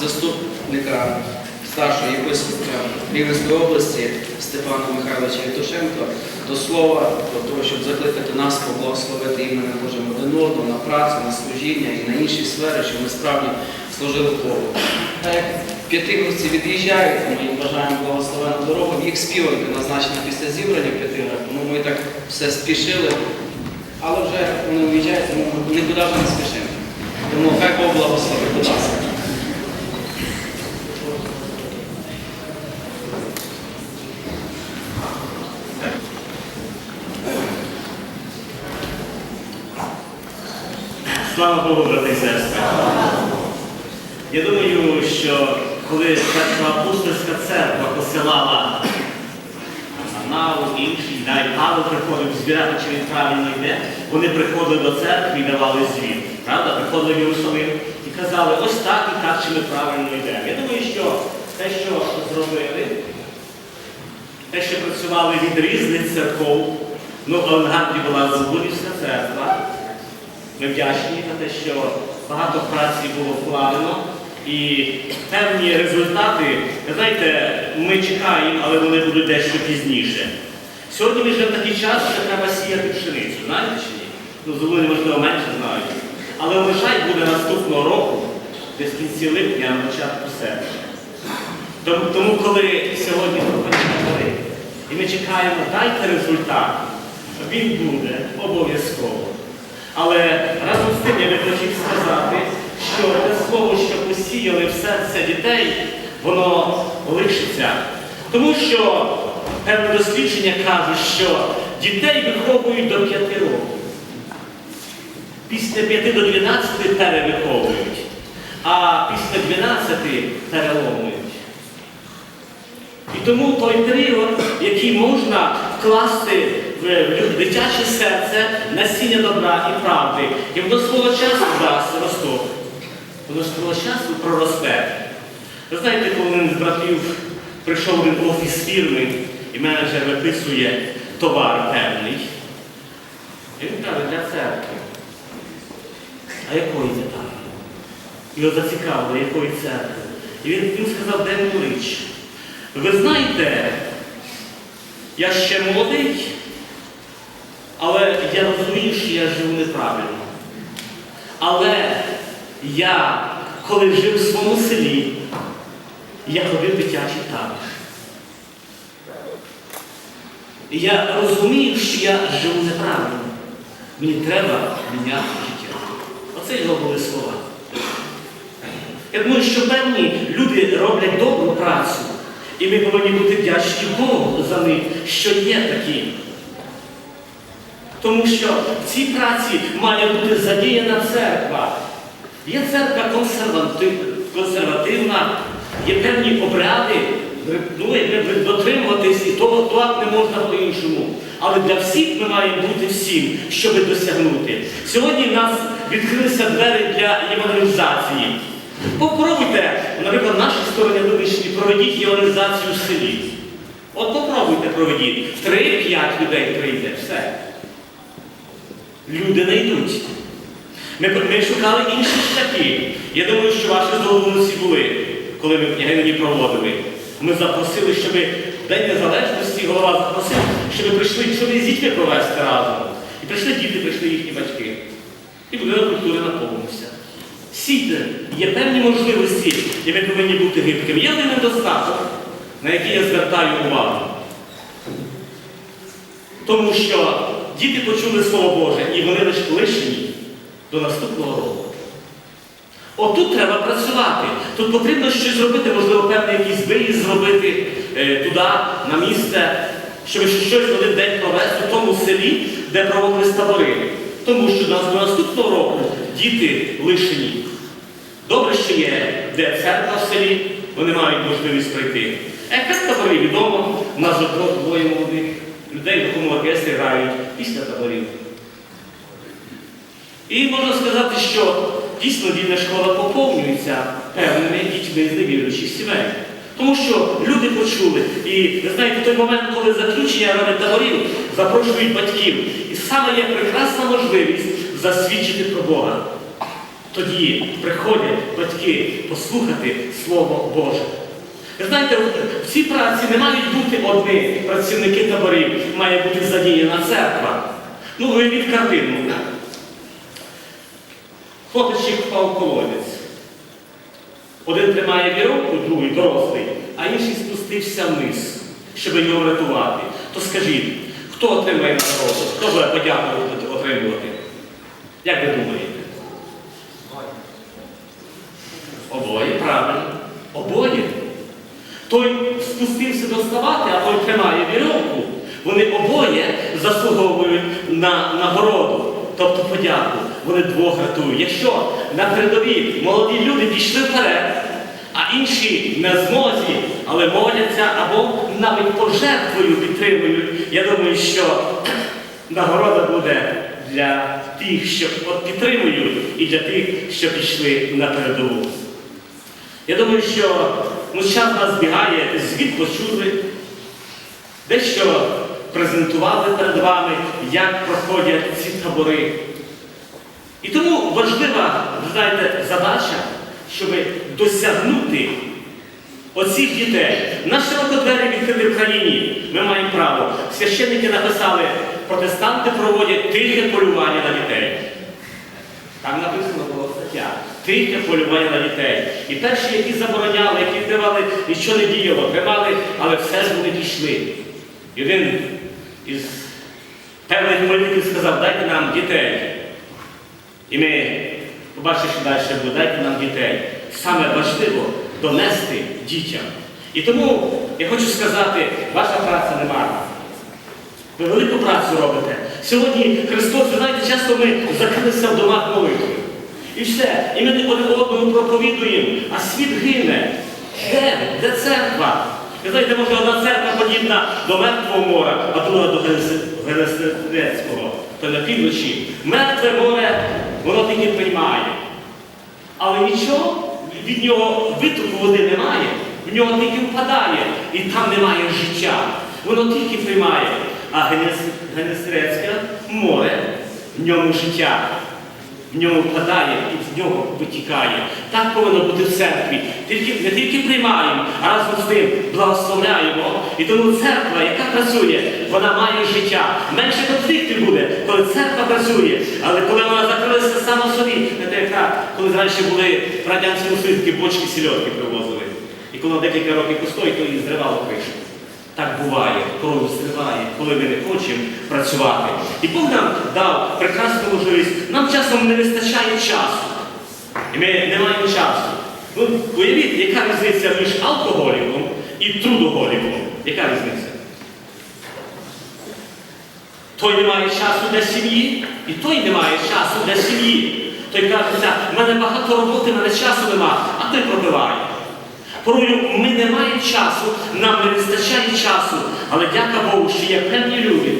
заступника старшого єпископа Рівненської області Степана Михайловича Євтушенко до слова, до того, щоб закликати нас поблагословити іменем Божим один одного на працю, на служіння і на інші сфери, щоб ми справді служили Богу. П'ятигорці від'їжджають, ми їм бажаємо благословену дорогу. Їх співанка назначена після зібрання в тому ми так все спішили. Але вже вони уїжджають, тому нікуди вже не спішимо. Тому хай Бог благословить, будь ласка. Слава Богу, брати і сестри. Я думаю, що коли перша апостольська церква посилала Анау, інший, навіть Павло приходив збирати, чи він правильно йде, вони приходили до церкви і давали звіт. Правда? Приходили в Єрусалим і казали, ось так і так, чи ми правильно йдемо. Я думаю, що те, що зробили, те, що працювали від різних церков, ну, авангарді була Забурівська церква. Ми вдячні за те, що багато праці було вкладено і певні результати, ви знаєте, ми чекаємо, але вони будуть дещо пізніше. Сьогодні ми живемо такий час, що треба сіяти пшеницю, знаєте чи ні? Ну, зубини, можливо, менше знають. Але врожай буде наступного року, десь в кінці липня, на початку серпня. Тому, коли сьогодні проходять і ми чекаємо, дайте результат, він буде обов'язково. Але разом з тим я би хотів сказати, що те слово, що посіяли в серце дітей, воно лишиться. Тому що певне дослідження кажуть, що дітей виховують до 5 років. Після 5 до 12 перевиховують, а після 12 переломують. І тому той період, який можна вкласти в дитяче серце насіння добра і правди, і воно свого часу дасть росток. Воно свого часу проросте. Ви знаєте, коли один з братів прийшов в офіс фірми, і менеджер виписує товар певний. Він каже, для церкви. А якої деталі? Його зацікавило, якої церкви. І він, він сказав, де річ. Ви знаєте, я ще молодий, але я розумію, що я живу неправильно. Але я, коли жив в своєму селі, я ходив дитячий табір. Я розумію, що я живу неправильно. Мені треба міняти Оце його були слова. Я думаю, що певні люди роблять добру працю. І ми повинні бути вдячні Богу за них, що є такі. Тому що в цій праці має бути задіяна церква. Є церква консервативна, є певні обряди, дотримуватись, і того так не можна по-іншому. Але для всіх ми маємо бути всім, щоб досягнути. Сьогодні в нас відкрилися двері для євангелізації. Попробуйте, наприклад, в нашій стороні вибачні, проведіть євангелізацію в селі. От попробуйте проведіть. Три-п'ять людей прийде, все. Люди не йдуть. Ми, ми шукали інші шляхи. Я думаю, що ваші здобувниці були, коли ми княгинині проводили. Ми запросили, щоб День Незалежності голова запросив, щоб прийшли, щоб з дітьми провести разом. І прийшли діти, прийшли їхні батьки. І будинок культури наповнився. Сійте, є певні можливості, і ми повинні бути гибкими. Є один недостаток, на який я звертаю увагу. Тому що діти почули Слово Боже, і вони лише лишені до наступного року. Отут треба працювати. Тут потрібно щось зробити, можливо, певний якийсь виїзд зробити е, туди, на місце, щоб щось в один день провести в тому селі, де проводились табори. Тому що до до наступного року діти лишені. Добре, що є, де церква в селі, вони мають можливість прийти. Якраз табори відомо, у нас двоє молодих людей в такому оркестрі грають після таборів. І можна сказати, що дійсно дільна школа поповнюється певними дітьми з невіруючих сімей. Тому що люди почули. І ви знаєте, той момент, коли заключення робить таборів, запрошують батьків. І саме є прекрасна можливість засвідчити про Бога. Тоді приходять батьки послухати Слово Боже. Ви знаєте, в цій праці не мають бути одні працівники таборів, має бути задіяна церква. Ну, уявіть картину. Хлопчик впав в колодязь. Один тримає вірьовку, другий дорослий, а інший спустився вниз, щоб його врятувати. То скажіть, хто отримає нагороду? Хто буде подякувати отримувати? Як ви думаєте? Обоє, правильно. Обоє. Той спустився доставати, а той тримає вірьовку. Вони обоє заслуговують на нагороду, тобто подяку. Вони двох рятують. Якщо на передовій молоді люди пішли вперед, а інші не змозі, але моляться або навіть пожертвою підтримують, я думаю, що нагорода буде для тих, що підтримують, і для тих, що пішли на передову. Я думаю, що ну, час нас збігає, звіт почули, дещо презентували перед вами, як проходять ці табори. І тому важлива, ви знаєте, задача, щоб досягнути оцих дітей. Наші двері відкриті в країні. Ми маємо право. Священники написали, протестанти проводять тихе полювання на дітей. Там написано була стаття. Тихе полювання на дітей. І перші, які забороняли, які тривали, нічого не діяло, тримали, але все ж вони пішли. І один із певних політиків сказав, дайте нам дітей. І ми побачимо, що далі буде, дайте нам дітей. Саме важливо донести дітям. І тому я хочу сказати, ваша праця не марна. Ви велику працю робите. Сьогодні Христос, ви знаєте, часто ми закрилися в домах молитви. І все. І ми не один одному проповідуємо, а світ гине. Де? Де церква? Ви знаєте, може одна церква подібна до мертвого моря, а друга до Генесарецького. То на півночі. Мертве море, воно тільки приймає. Але нічого від нього витоку води немає, в нього тільки впадає, і там немає життя. Воно тільки приймає. А Генес- Генесарецьке море, в ньому життя, в ньому впадає і з нього витікає. Так повинно бути в церкві. Тільки, не тільки приймаємо, а разом з тим благословляємо. І тому церква, яка працює, вона має життя. Менше конфліктів буде, коли церква працює. Але коли вона закрилася сама собі, не те, яка, коли раніше були в радянському Союзі бочки сільотки привозили. І коли декілька років постоїть, то її зривало кришу. Так буває, кров зриває, коли ми не хочемо працювати. І Бог нам дав прекрасну можливість. Нам часом не вистачає часу. І ми не маємо часу. Ну, уявіть, яка різниця між алкоголіком і трудоголіком. Яка різниця? Той не має часу для сім'ї, і той не має часу для сім'ї. Той каже, в мене багато роботи, в мене часу нема, а той пропиває. Порою ми не маємо часу, нам не вистачає часу, але дяка Богу, що є певні люди,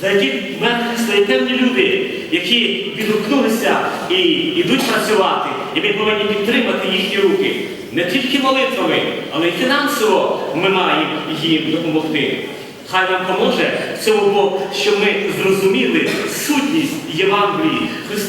за яких мертві стає певні люди, які відгукнулися і йдуть працювати. І ми повинні підтримати їхні руки. Не тільки молитвами, але й фінансово ми маємо їм допомогти. Хай нам поможе цьому Бог, щоб ми зрозуміли сутність Євангелії. Христос